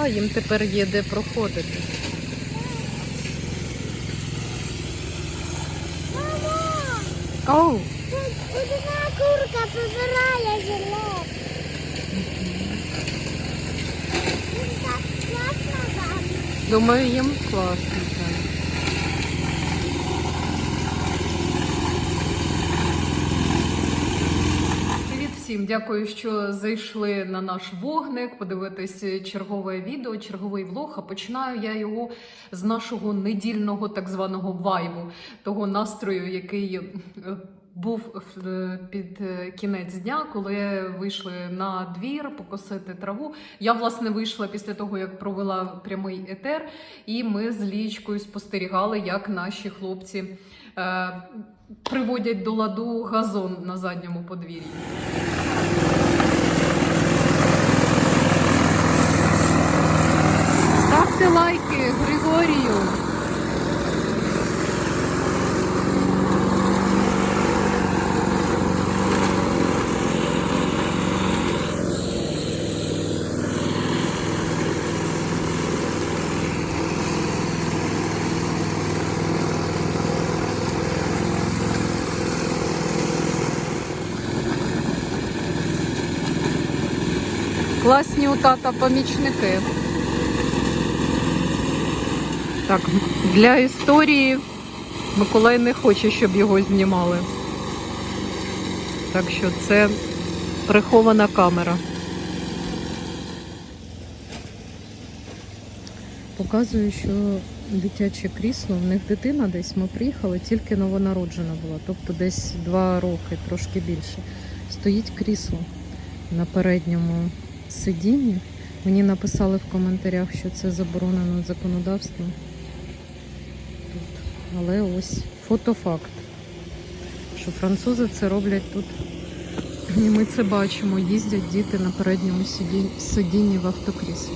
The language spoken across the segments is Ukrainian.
А, їм тепер є де проходити. Мамо, Оу, тут одна курка побирає жилет. Думаю, їм класно. так. Привіт Дякую, що зайшли на наш вогник. Подивитись чергове відео, черговий влог. А починаю я його з нашого недільного так званого вайбу, того настрою, який. е, Був е, під е, кінець дня, коли вийшли на двір покосити траву. Я власне вийшла після того, як провела прямий етер, і ми з лічкою спостерігали, як наші хлопці приводять до ладу газон на задньому подвір'ї. Ставте лайки Григорію. Тата помічники. Так, для історії Миколай не хоче, щоб його знімали. Так що це прихована камера. Показую, що дитяче крісло, в них дитина десь ми приїхали, тільки новонароджена була, тобто десь два роки, трошки більше. Стоїть крісло на передньому сидінні. Мені написали в коментарях, що це заборонено законодавством. Тут. Але ось фотофакт, що французи це роблять тут. І ми це бачимо. Їздять діти на передньому сидінні в автокріслі.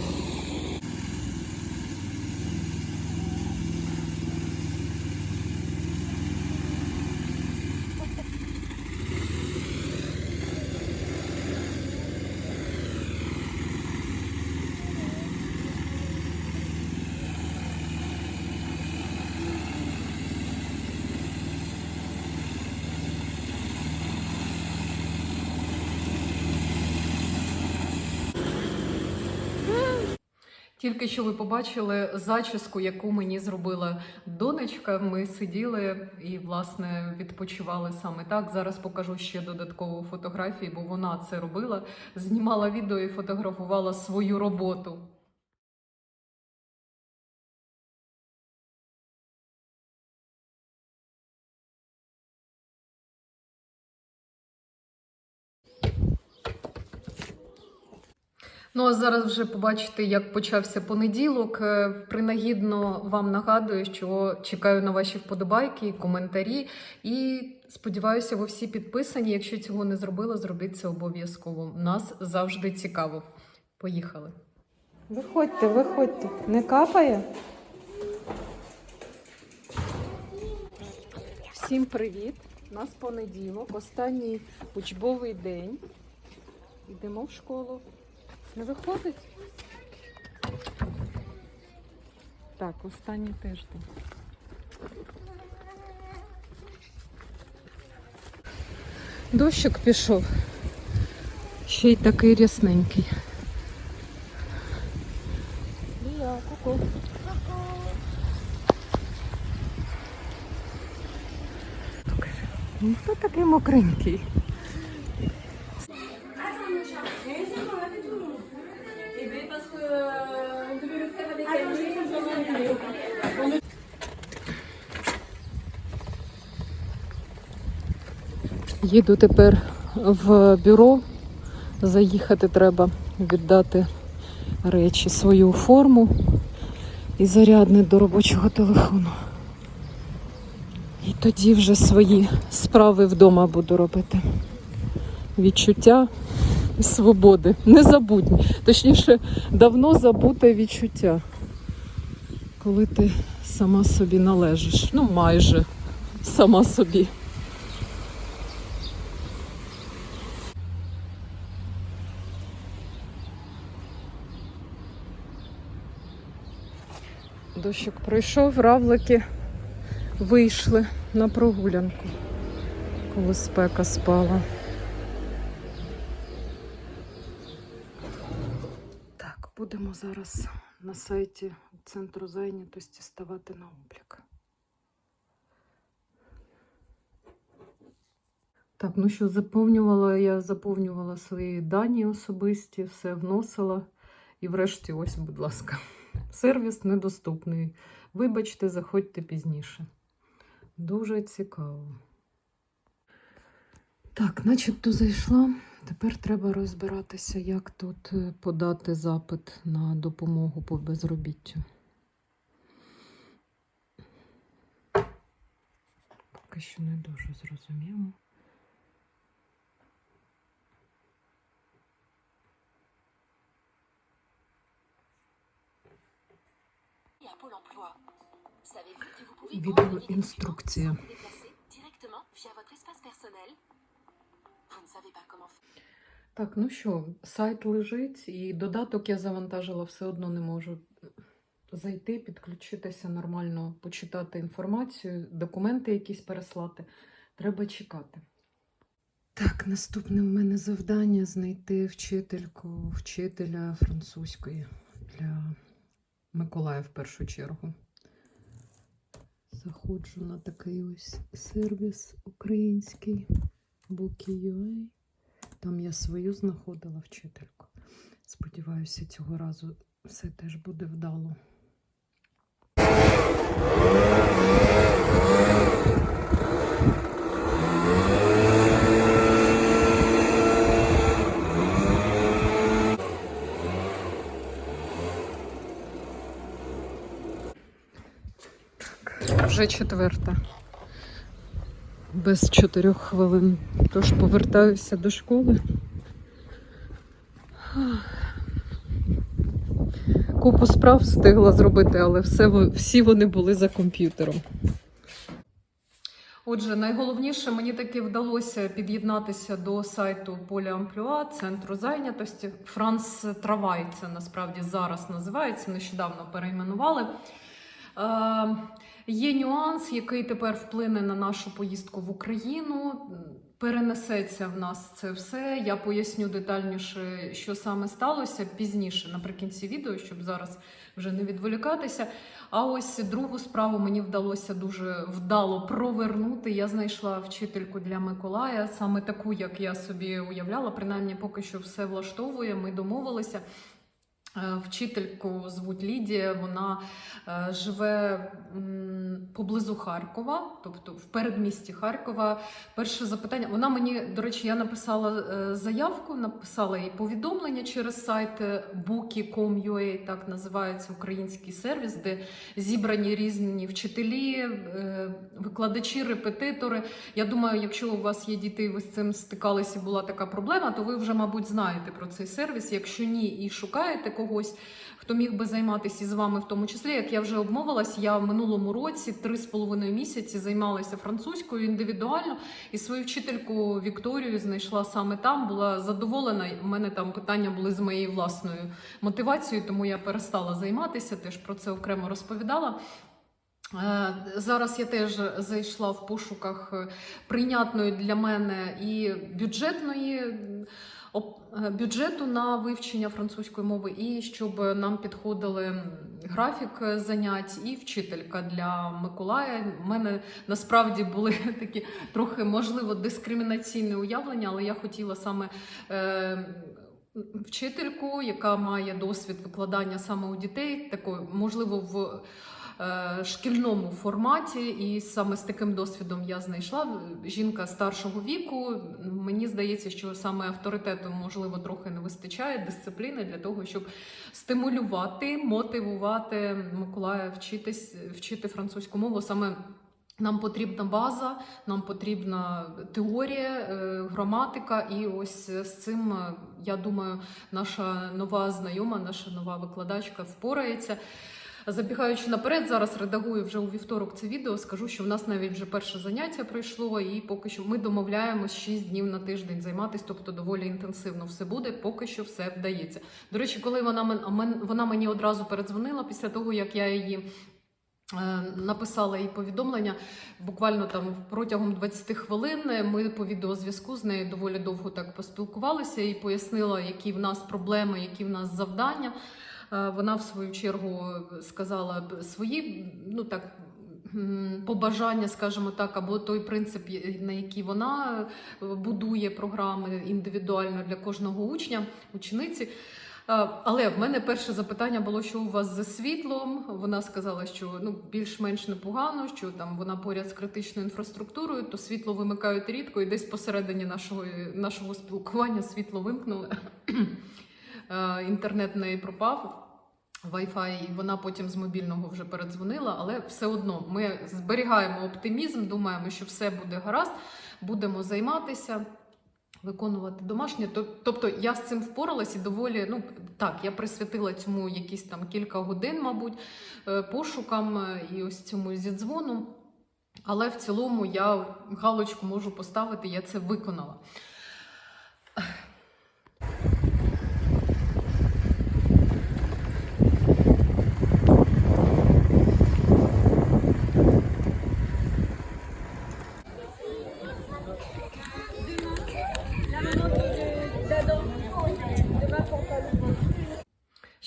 Тільки що ви побачили зачіску, яку мені зробила донечка. Ми сиділи і, власне, відпочивали саме так. Зараз покажу ще додаткову фотографію, бо вона це робила. Знімала відео і фотографувала свою роботу. Ну а зараз вже побачите, як почався понеділок. Е, Принагідно вам нагадую, що чекаю на ваші вподобайки, коментарі. І сподіваюся, ви всі підписані. Якщо цього не зробили, зробіть це обов'язково. Нас завжди цікаво. Поїхали. Виходьте, виходьте. Не капає? Всім привіт! У нас понеділок, останній учбовий день. Йдемо в школу. Не виходить? Так, останній тиждень. Дощик пішов. Ще й такий рясненький. Ку-ку. Ну, хто такий мокренький? Їду тепер в бюро. Заїхати треба віддати речі, свою форму і зарядник до робочого телефону. І тоді вже свої справи вдома буду робити. Відчуття свободи. Незабутні. Точніше, давно забуте відчуття. Коли ти сама собі належиш. Ну, майже сама собі. Дощик пройшов, равлики вийшли на прогулянку, коли спека спала. Так, будемо зараз на сайті центру зайнятості ставати на облік. Так, ну що, заповнювала, я заповнювала свої дані особисті, все вносила. І врешті, ось, будь ласка, сервіс недоступний. Вибачте, заходьте пізніше. Дуже цікаво. Так, начебто зайшла. Тепер треба розбиратися, як тут е, подати запит на допомогу по безробіттю. Поки що не дуже зрозуміло. Pôle emploi. Savez-vous que vous pouvez Vidéo déplacer directement via votre espace personnel Vous ne savez pas comment faire Так, ну що, сайт лежить, і додаток я завантажила, все одно не можу зайти, підключитися нормально, почитати інформацію, документи якісь переслати. Треба чекати. Так, наступне в мене завдання знайти вчительку, вчителя французької для Миколая в першу чергу. Заходжу на такий ось сервіс український Book.ua. Там я свою знаходила вчительку. Сподіваюся, цього разу все теж буде вдало. Вже четверта. Без чотирьох хвилин. Тож повертаюся до школи. Купу справ встигла зробити, але все, всі вони були за комп'ютером. Отже, найголовніше мені таки вдалося під'єднатися до сайту Поля Амплюа, центру зайнятості. Франс Травай це насправді зараз називається, нещодавно перейменували. Є нюанс, який тепер вплине на нашу поїздку в Україну. Перенесеться в нас це все. Я поясню детальніше, що саме сталося пізніше, наприкінці відео, щоб зараз вже не відволікатися. А ось другу справу мені вдалося дуже вдало провернути. Я знайшла вчительку для Миколая, саме таку, як я собі уявляла. Принаймні, поки що все влаштовує. Ми домовилися. Е, Вчительку звуть Лідія, вона е, живе поблизу Харкова, тобто в передмісті Харкова. Перше запитання. Вона мені, до речі, я написала е, заявку, написала їй повідомлення через сайт Bookie.com.ua, так називається український сервіс, де зібрані різні вчителі, викладачі, репетитори. Я думаю, якщо у вас є діти, і ви з цим стикалися, і була така проблема, то ви вже, мабуть, знаєте про цей сервіс. Якщо ні, і шукаєте когось, хто міг би займатися з вами, в тому числі, як я вже обмовилась, я в минулому році три з половиною місяці займалася французькою індивідуально, і свою вчительку Вікторію знайшла саме там. Була задоволена. У мене там питання були з моєю власною мотивацією, тому я перестала займатися. Теж про це окремо розповідала. Е, Зараз я теж зайшла в пошуках е, прийнятної для мене і бюджетної бюджету на вивчення французької мови, і щоб нам підходили графік е, занять і вчителька для Миколая. У мене насправді були такі трохи можливо дискримінаційні уявлення, але я хотіла саме. Е, Вчительку, яка має досвід викладання саме у дітей, такої, можливо, в е, шкільному форматі, і саме з таким досвідом я знайшла жінка старшого віку. Мені здається, що саме авторитету можливо трохи не вистачає дисципліни для того, щоб стимулювати, мотивувати Миколая вчитись, вчити французьку мову саме. Нам потрібна база, нам потрібна теорія, е, граматика, і ось з цим е, я думаю, наша нова знайома, наша нова викладачка впорається. Забігаючи наперед, зараз редагую вже у вівторок це відео. Скажу, що в нас навіть вже перше заняття пройшло, і поки що ми домовляємось 6 днів на тиждень займатися, тобто доволі інтенсивно все буде. Поки що все вдається. До речі, коли вона вона мені одразу передзвонила після того, як я її. е, Написала їй повідомлення буквально там протягом 20 хвилин. Ми по відеозв'язку з нею доволі довго так поспілкувалися і пояснила, які в нас проблеми, які в нас завдання. Е, Вона в свою чергу сказала свої, ну так. Побажання, скажімо так, або той принцип, на який вона е, будує програми індивідуально для кожного учня, учениці. Е, Але в мене перше запитання було, що у вас за світлом. Вона сказала, що ну більш-менш непогано, що там вона поряд з критичною інфраструктурою, то світло вимикають рідко, і десь посередині нашого, нашого спілкування світло вимкнули. Е, Інтернет в неї пропав. Wi-Fi, і вона потім з мобільного вже передзвонила, але все одно ми зберігаємо оптимізм, думаємо, що все буде гаразд, будемо займатися, виконувати домашнє. Тобто я з цим впоралась і доволі, ну так, я присвятила цьому якісь там кілька годин, мабуть, е, пошукам е, і ось цьому зідзвону. Але в цілому я галочку можу поставити, я це виконала.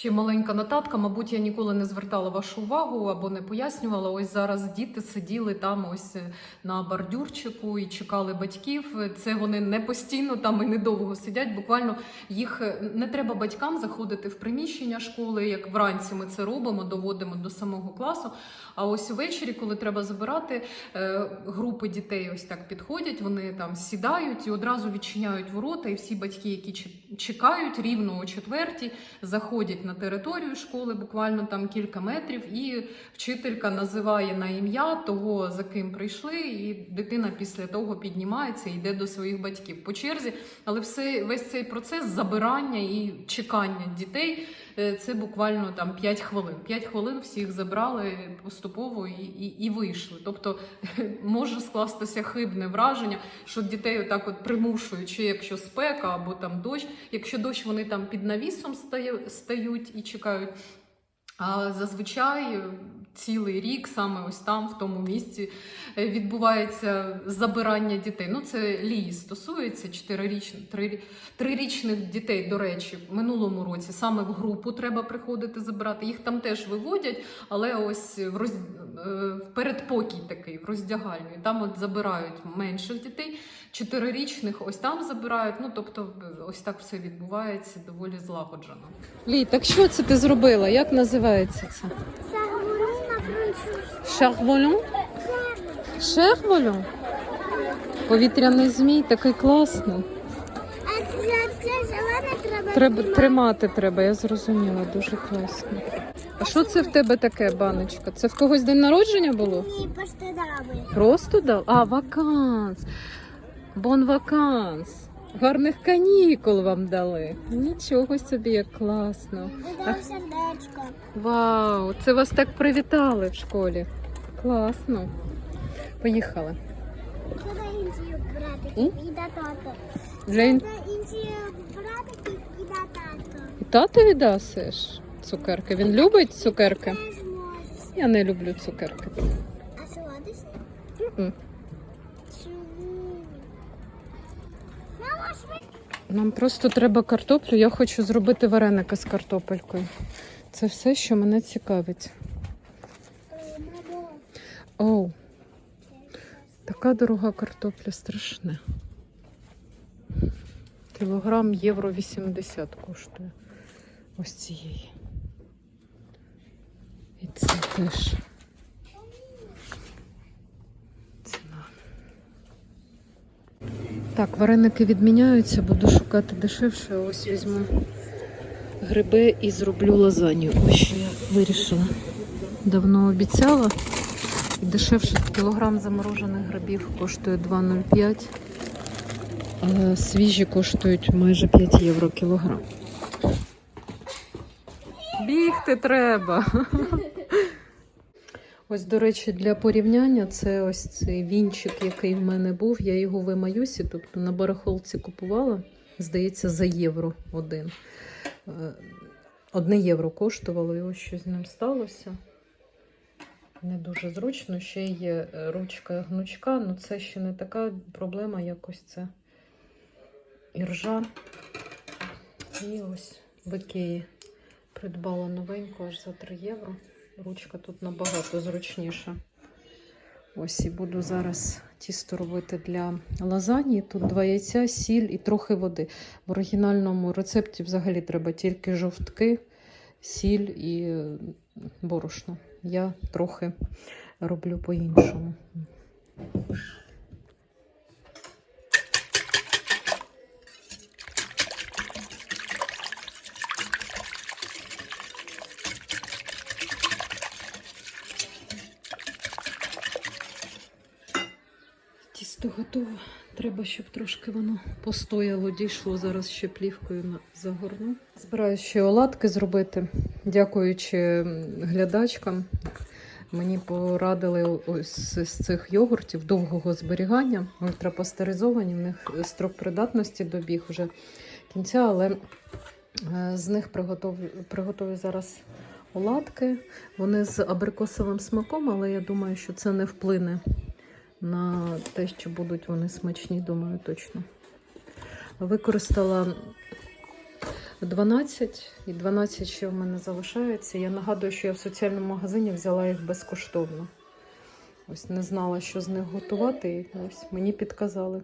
Ще маленька нотатка. Мабуть, я ніколи не звертала вашу увагу або не пояснювала. Ось зараз діти сиділи там, ось е, на бордюрчику і чекали батьків. Це вони не постійно там і недовго сидять. Буквально їх е, не треба батькам заходити в приміщення школи, як вранці ми це робимо, доводимо до самого класу. А ось ввечері, коли треба забирати, е, групи дітей ось так підходять, вони там сідають і одразу відчиняють ворота, і всі батьки, які чекають рівно о четвертій, заходять на територію школи, буквально там кілька метрів, і вчителька називає на ім'я того, за ким прийшли, і дитина після того піднімається і йде до своїх батьків по черзі. Але все, весь цей процес забирання і чекання дітей це буквально там 5 хвилин. 5 хвилин всіх забрали поступово і, і, і вийшли. Тобто може скластися хибне враження, що дітей отак от примушують, чи якщо спека або там дощ. Якщо дощ, вони там під навісом стають і чекають. А зазвичай цілий рік саме ось там, в тому місці, відбувається забирання дітей. Ну, це лії стосується чотирирічних, три- трирічних дітей, до речі, в минулому році саме в групу треба приходити забирати. Їх там теж виводять, але ось в, роз... е, передпокій такий, в роздягальню. Там от забирають менших дітей, чотирирічних ось там забирають. Ну, тобто, ось так все відбувається доволі злагоджено. Лій, так що це ти зробила? Як називається це? Говорю на французькому. Повітряний змій такий класний. А це, зелене треба. Треба тримати треба, я зрозуміла, дуже класно. А що це в тебе таке, баночка? Це в когось день народження було? Ні, постидами. Просто дав? А, ваканс. Бон ваканс. Гарних канікул вам дали. Нічого собі, як класно. Додав сердечко. Вау, це вас так привітали в школі. Класно. Поїхали. Куди інші братики? І тато. Для ін- Це інші братики і до тато. І татові дасиш цукерки. Він любить цукерки? Я не люблю цукерки. А солодиш? Нам просто треба картоплю. Я хочу зробити вареники з картопелькою. Це все, що мене цікавить. Оу, така дорога картопля страшне. Кілограм євро 80 коштує. Ось цієї. І це теж. Так, вареники відміняються, буду шукати дешевше. Ось візьму гриби і зроблю лазанью. Ось що я вирішила. Давно обіцяла. Дешевше кілограм заморожених грибів коштує 2,05. А свіжі коштують майже 5 євро кілограм. Бігти треба. Ось, до речі, для порівняння це ось цей вінчик, який в мене був. Я його в Емаюсі, тобто на барахолці купувала. Здається, за євро один. Е, Одне євро коштувало, і ось що з ним сталося. Не дуже зручно. Ще є е, ручка гнучка, але це ще не така проблема, як ось це іржа. І ось в Ікеї придбала новеньку аж за 3 євро. Ручка тут набагато зручніша. Ось і буду зараз тісто робити для лазані. Тут два яйця, сіль і трохи води. В оригінальному рецепті взагалі треба тільки жовтки, сіль і борошно. Я трохи роблю по-іншому. Тісто. Треба, щоб трошки воно постояло, дійшло. Зараз ще плівкою загорну. Збираю ще оладки зробити, дякуючи глядачкам. Мені порадили ось з цих йогуртів довгого зберігання, ультрапастеризовані. В них строк придатності добіг вже кінця, але е, з них приготовлю, приготую зараз оладки. Вони з абрикосовим смаком, але я думаю, що це не вплине на те, що будуть вони смачні, думаю, точно. Використала 12 і 12 ще в мене залишається. Я нагадую, що я в соціальному магазині взяла їх безкоштовно. Ось не знала, що з них готувати, і ось мені підказали.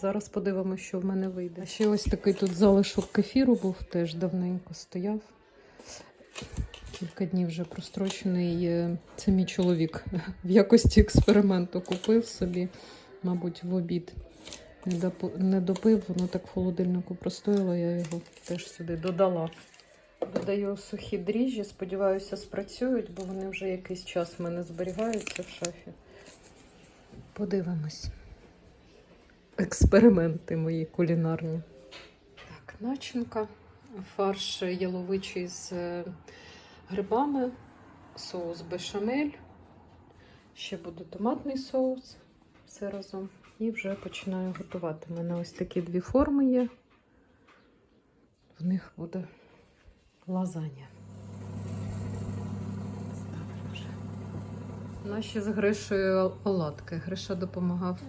Зараз подивимося, що в мене вийде. Ще ось такий тут залишок кефіру був, теж давненько стояв. Кілька днів вже прострочений. Це мій чоловік в якості експерименту купив собі, мабуть, в обід. Не допив, воно так в холодильнику простояло, я його теж сюди додала. Додаю сухі дріжджі, сподіваюся, спрацюють, бо вони вже якийсь час в мене зберігаються в шафі. Подивимось. Експерименти мої кулінарні. Так, начинка. Фарш яловичий з е, грибами, соус бешамель. Ще буде томатний соус. Все разом. І вже починаю готувати. У мене ось такі дві форми є. В них буде вже. Наші з Гришою оладки. Гриша допомагав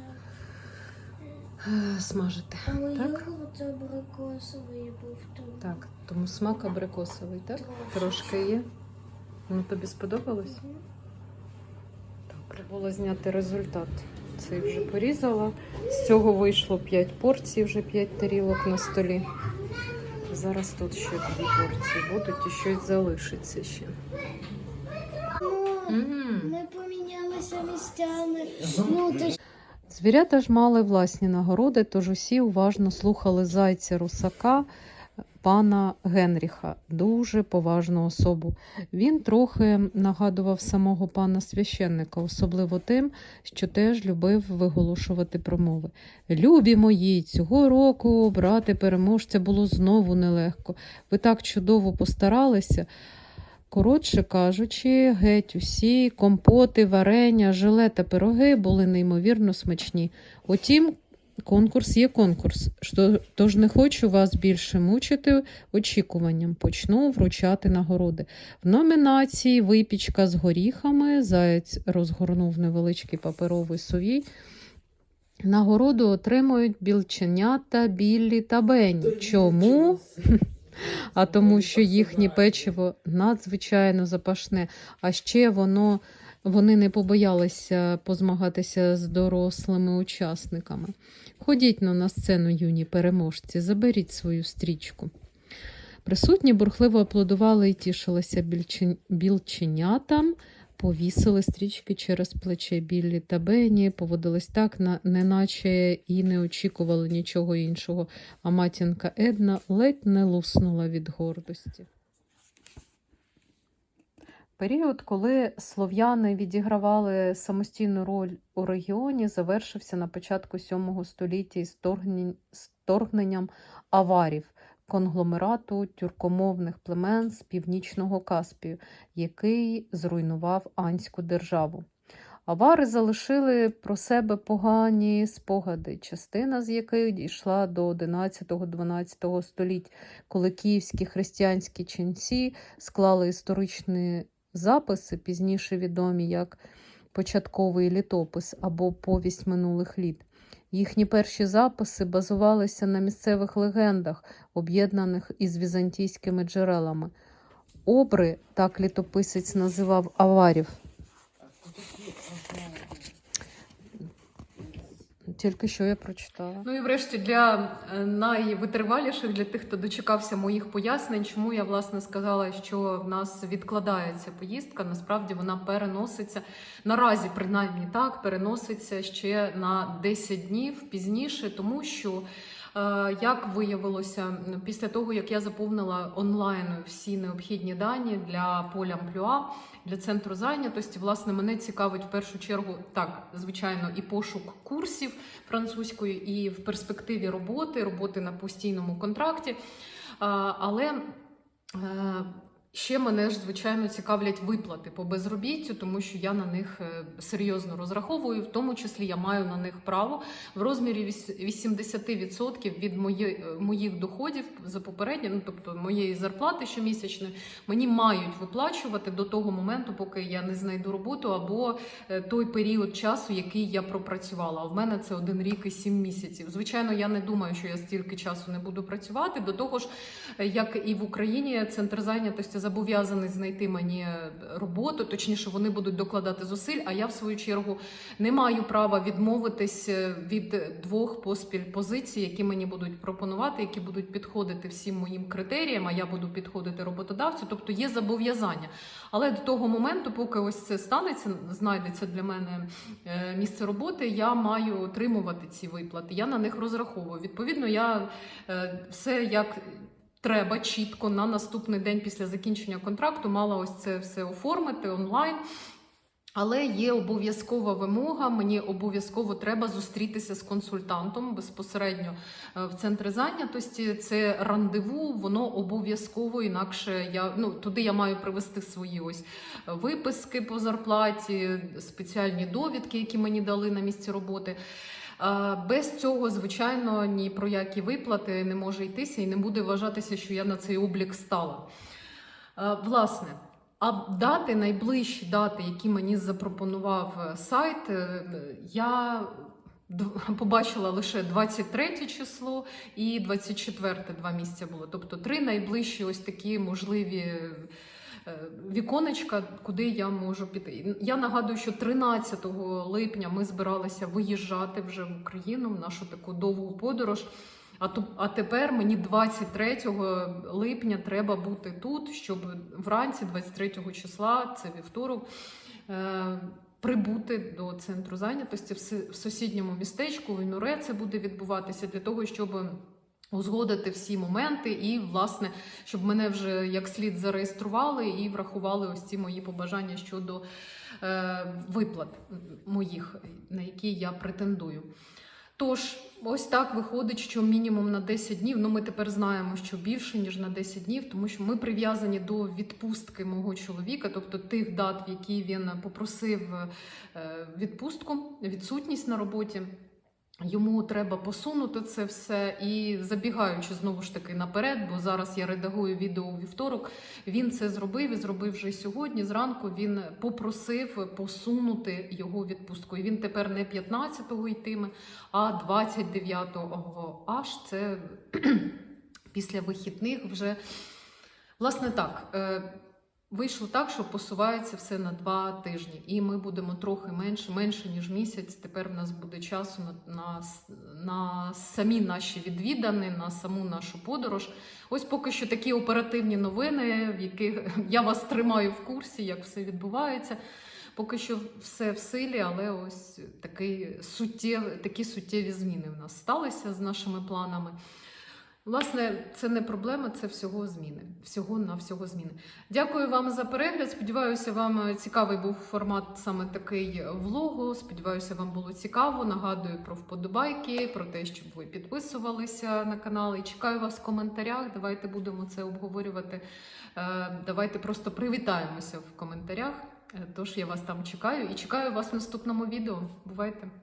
смажити. Але Так? йогурт абрикосовий був тут. Так, тому смак абрикосовий, так? Трошки є. Ну, тобі сподобалось? Мгм. Добре, було зняти результат. Цей вже порізала. З цього вийшло 5 порцій, вже 5 тарілок на столі. Зараз тут ще дві порції будуть і щось залишиться ще. Ну, Ми помінялися місцями. Ну, ти ж Звірята ж мали власні нагороди, тож усі уважно слухали зайця русака пана Генріха, дуже поважну особу. Він трохи нагадував самого пана священника, особливо тим, що теж любив виголошувати промови. Любі мої, цього року обрати переможця було знову нелегко. Ви так чудово постаралися. Коротше кажучи, геть усі компоти, варення, желе та пироги були неймовірно смачні. Утім, конкурс є конкурс, що- тож не хочу вас більше мучити очікуванням. Почну вручати нагороди. В номінації Випічка з горіхами Заєць розгорнув невеличкий паперовий совій. Нагороду отримують білченята, біллі та Бенні. Чому? А тому, що їхнє печиво надзвичайно запашне, а ще воно. Вони не побоялися позмагатися з дорослими учасниками. Ходіть но на сцену, юні переможці, заберіть свою стрічку. Присутні бурхливо аплодували і тішилися білченятам, повісили стрічки через плече Біллі та Бенні, поводились так, на- неначе і не очікували нічого іншого, а матінка Една ледь не луснула від гордості. Період, коли слов'яни відігравали самостійну роль у регіоні, завершився на початку VII століття із торгнен- з торгненням аварів, конгломерату тюркомовних племен з північного Каспію, який зруйнував Анську державу. Авари залишили про себе погані спогади, частина з яких дійшла до 11-12 століть, коли київські християнські ченці склали історичні записи, пізніше відомі як початковий літопис або повість минулих літ. Їхні перші записи базувалися на місцевих легендах, об'єднаних із візантійськими джерелами. Обри, так літописець називав аварів. Тільки що я прочитала. Ну і врешті для е, найвитриваліших, для тих, хто дочекався моїх пояснень, чому я власне сказала, що в нас відкладається поїздка. Насправді вона переноситься наразі, принаймні так, переноситься ще на 10 днів пізніше, тому що. Е, Як виявилося, після того як я заповнила онлайн всі необхідні дані для поля Амплюа, для центру зайнятості, власне, мене цікавить в першу чергу так, звичайно, і пошук курсів французької, і в перспективі роботи, роботи на постійному контракті. Але е, ще мене ж, звичайно, цікавлять виплати по безробіттю, тому що я на них е, серйозно розраховую. В тому числі я маю на них право в розмірі віс- 80% від мої- моїх доходів за попереднє, ну тобто моєї зарплати щомісячної, мені мають виплачувати до того моменту, поки я не знайду роботу, або е, той період часу, який я пропрацювала. А в мене це один рік і сім місяців. Звичайно, я не думаю, що я стільки часу не буду працювати. До того ж, е, як і в Україні, центр зайнятості зобов'язаний знайти мені роботу, точніше, вони будуть докладати зусиль. А я, в свою чергу, не маю права відмовитись е, від двох поспіль позицій, які мені будуть пропонувати, які будуть підходити всім моїм критеріям. А я буду підходити роботодавцю. Тобто є зобов'язання. Але до того моменту, поки ось це станеться, знайдеться для мене е, місце роботи, я маю отримувати ці виплати. Я на них розраховую. Відповідно, я е, все як. Треба чітко на наступний день після закінчення контракту мала ось це все оформити онлайн. Але є обов'язкова вимога. Мені обов'язково треба зустрітися з консультантом безпосередньо е, в центрі зайнятості. Це рандеву, воно обов'язково, інакше я ну туди я маю привести свої ось виписки по зарплаті, спеціальні довідки, які мені дали на місці роботи. Без цього, звичайно, ні про які виплати не може йтися і не буде вважатися, що я на цей облік стала. Власне, а дати найближчі дати, які мені запропонував е, сайт, е, я побачила лише 23 число і 24 два місця було. Тобто три найближчі ось такі можливі. Е, Віконечка, куди я можу піти. Я нагадую, що 13 липня ми збиралися виїжджати вже в Україну в нашу таку довгу подорож. А то а тепер мені 23 липня треба бути тут, щоб вранці, 23 числа, це вівторок, е, прибути до центру зайнятості в, сусідньому містечку. В Мюре це буде відбуватися для того, щоб узгодити всі моменти, і, власне, щоб мене вже як слід зареєстрували і врахували ось ці мої побажання щодо е, виплат моїх, на які я претендую. Тож, ось так виходить, що мінімум на 10 днів. Ну, ми тепер знаємо, що більше ніж на 10 днів, тому що ми прив'язані до відпустки мого чоловіка, тобто тих дат, в які він попросив е, відпустку, відсутність на роботі. Йому треба посунути це все і забігаючи знову ж таки наперед, бо зараз я редагую відео у вівторок. Він це зробив і зробив вже сьогодні. Зранку він попросив посунути його відпустку. І він тепер не 15-го йтиме, а 29-го. Аж це після вихідних вже власне так. Вийшло так, що посувається все на два тижні, і ми будемо трохи менше, менше ніж місяць. Тепер в нас буде часу на, на, на самі наші відвідини, на саму нашу подорож. Ось поки що такі оперативні новини, в яких я вас тримаю в курсі, як все відбувається. Поки що все в силі, але ось такий суттєв, такі суттєві зміни в нас сталися з нашими планами. Власне, це не проблема, це всього зміни. Всього на всього зміни. Дякую вам за перегляд. Сподіваюся, вам цікавий був формат саме такий влогу. Сподіваюся, вам було цікаво. Нагадую про вподобайки, про те, щоб ви підписувалися на канал. І чекаю вас в коментарях. Давайте будемо це обговорювати. Е, Давайте просто привітаємося в коментарях. Е, Тож я вас там чекаю і чекаю вас в наступному відео. Бувайте!